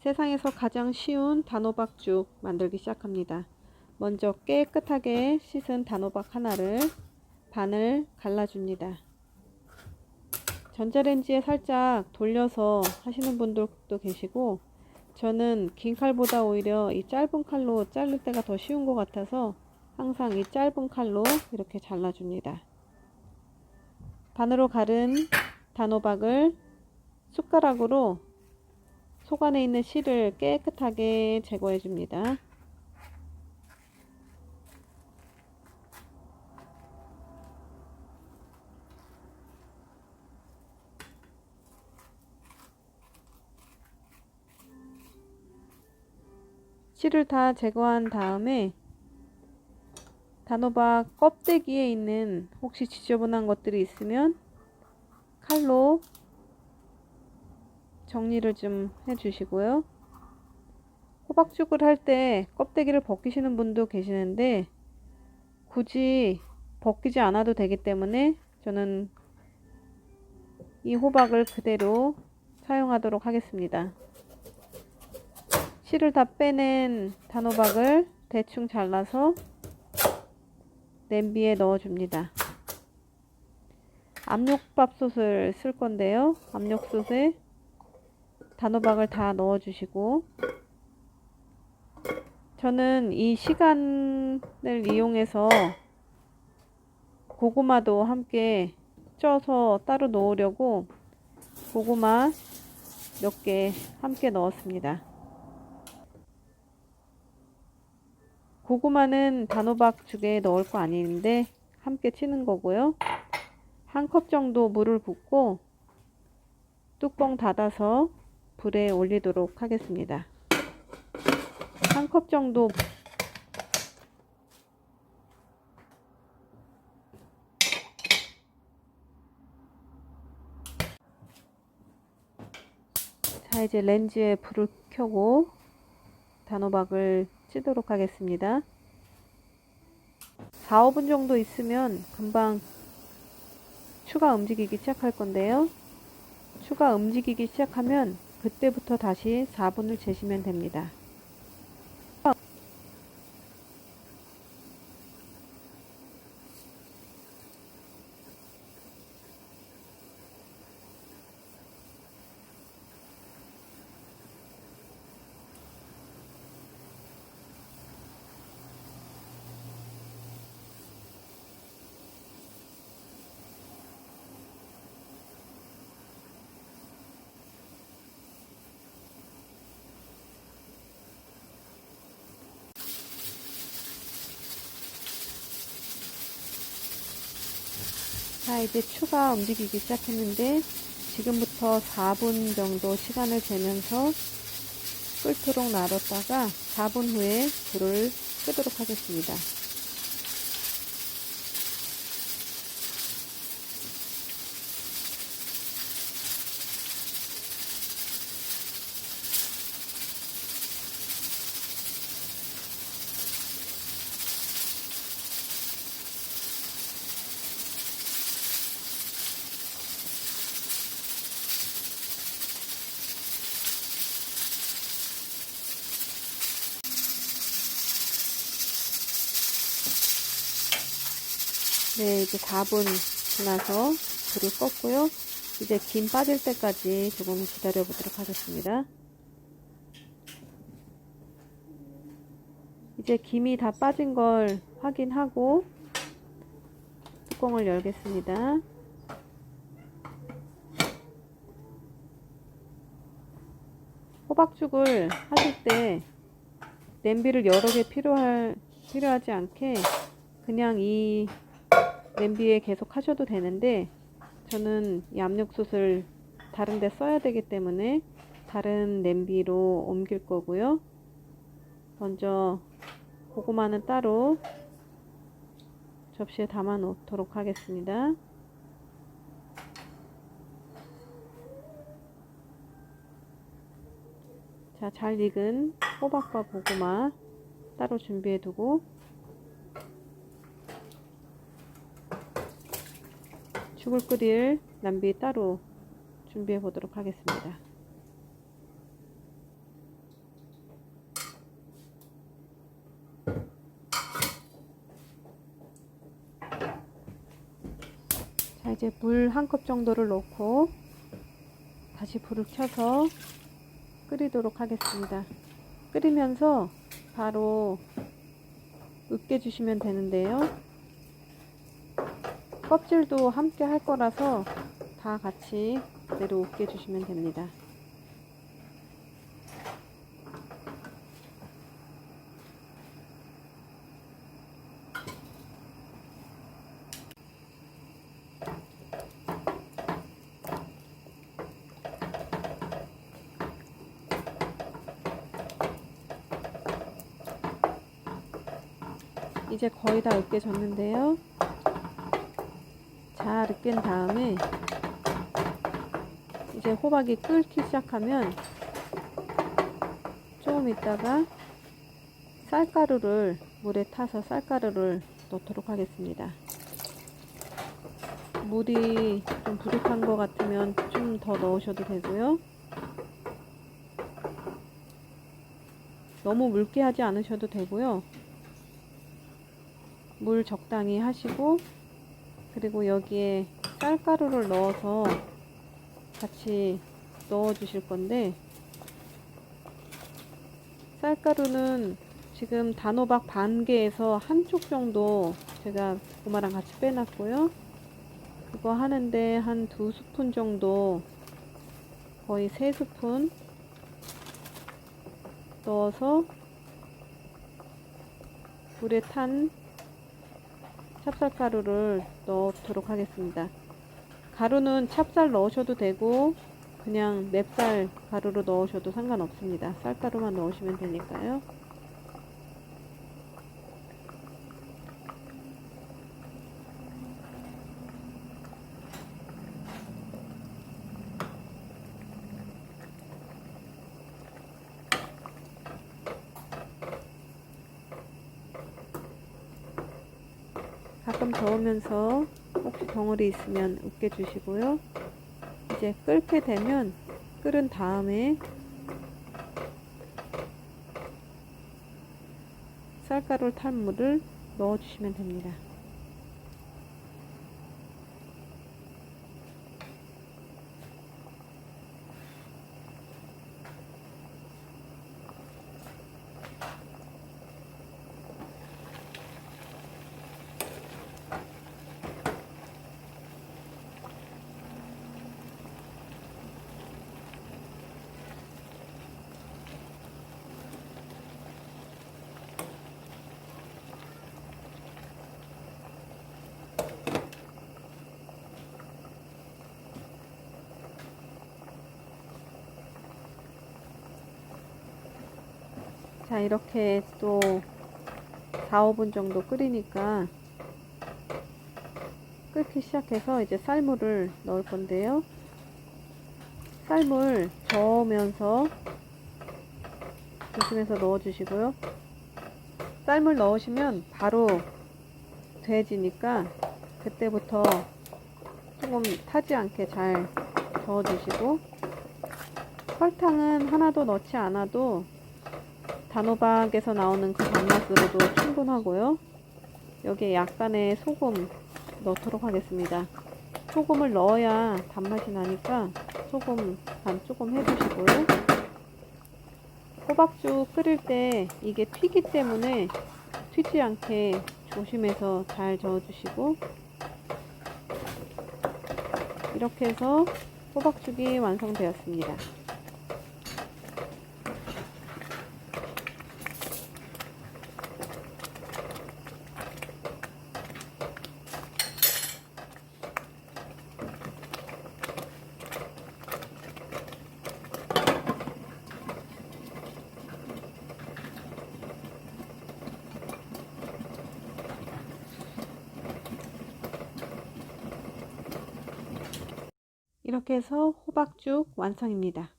세상에서 가장 쉬운 단호박죽 만들기 시작합니다. 먼저 깨끗하게 씻은 단호박 하나를 반을 갈라줍니다. 전자레인지에 살짝 돌려서 하시는 분들도 계시고 저는 긴 칼보다 오히려 이 짧은 칼로 자를 때가 더 쉬운 것 같아서 항상 이 짧은 칼로 이렇게 잘라줍니다. 반으로 가른 단호박을 숟가락으로 속 안에 있는 실을 깨끗하게 제거해 줍니다. 실을 다 제거한 다음에 단호박 껍데기에 있는 혹시 지저분한 것들이 있으면 칼로 정리를 좀 해주시고요. 호박죽을 할 때 껍데기를 벗기시는 분도 계시는데 굳이 벗기지 않아도 되기 때문에 저는 이 호박을 그대로 사용하도록 하겠습니다. 실을 다 빼낸 단호박을 대충 잘라서 냄비에 넣어줍니다. 압력밥솥을 쓸 건데요. 압력솥에 단호박을 다 넣어주시고 저는 이 시간을 이용해서 고구마도 함께 쪄서 따로 넣으려고 고구마 몇 개 함께 넣었습니다. 고구마는 단호박 죽에 넣을 거 아닌데 함께 치는 거고요. 한 컵 정도 물을 붓고 뚜껑 닫아서 불에 올리도록 하겠습니다. 한 컵 정도 자 이제 렌즈에 불을 켜고 단호박을 찌도록 하겠습니다. 4, 5분 정도 있으면 금방 추가 움직이기 시작할 건데요. 추가 움직이기 시작하면 그때부터 다시 4분을 재시면 됩니다. 자, 이제 추가 움직이기 시작했는데 지금부터 4분 정도 시간을 재면서 끓도록 놔뒀다가 4분 후에 불을 끄도록 하겠습니다. 네, 이제 4분 지나서 불을 껐고요. 이제 김 빠질 때까지 조금 기다려 보도록 하겠습니다. 이제 김이 다 빠진 걸 확인하고 뚜껑을 열겠습니다. 호박죽을 하실 때 냄비를 여러 개 필요할, 필요하지 않게 그냥 이 냄비에 계속 하셔도 되는데 저는 이 압력솥을 다른 데 써야 되기 때문에 다른 냄비로 옮길 거고요. 먼저 고구마는 따로 접시에 담아 놓도록 하겠습니다. 자, 잘 익은 호박과 고구마 따로 준비해 두고 죽을 끓일 남비 따로 준비해 보도록 하겠습니다. 자 이제 물 한 컵 정도를 넣고 다시 불을 켜서 끓이도록 하겠습니다. 끓이면서 바로 으깨주시면 되는데요. 껍질도 함께 할 거라서 다 같이 그대로 으깨 주시면 됩니다. 이제 거의 다 으깨졌는데요. 잘 으깬 다음에 이제 호박이 끓기 시작하면 조금 있다가 쌀가루를 물에 타서 쌀가루를 넣도록 하겠습니다. 물이 좀 부족한 것 같으면 좀 더 넣으셔도 되고요. 너무 묽게 하지 않으셔도 되고요. 물 적당히 하시고 그리고 여기에 쌀가루를 넣어서 같이 넣어 주실 건데 쌀가루는 지금 단호박 반 개에서 한쪽 정도 제가 고마랑 같이 빼놨고요. 그거 하는데 한 두 스푼 정도 거의 세 스푼 넣어서 물에 탄 찹쌀가루를 넣도록 하겠습니다. 가루는 찹쌀 넣으셔도 되고 그냥 맵쌀 가루로 넣으셔도 상관없습니다. 쌀가루만 넣으시면 되니까요. 가끔 저으면서 혹시 덩어리 있으면 으깨 주시고요. 이제 끓게 되면 끓은 다음에 쌀가루 탄 물을 넣어 주시면 됩니다. 자, 이렇게 또 4, 5분 정도 끓이니까 끓기 시작해서 이제 쌀물을 넣을 건데요. 쌀물 저으면서 조심해서 넣어주시고요. 쌀물 넣으시면 바로 돼지니까 그때부터 조금 타지 않게 잘 저어주시고 설탕은 하나도 넣지 않아도 단호박에서 나오는 그 단맛으로도 충분하고요. 여기에 약간의 소금 넣도록 하겠습니다. 소금을 넣어야 단맛이 나니까 소금 반 조금 해주시고요. 호박죽 끓일 때 이게 튀기 때문에 튀지 않게 조심해서 잘 저어주시고 이렇게 해서 호박죽이 완성되었습니다. 이렇게 해서 호박죽 완성입니다.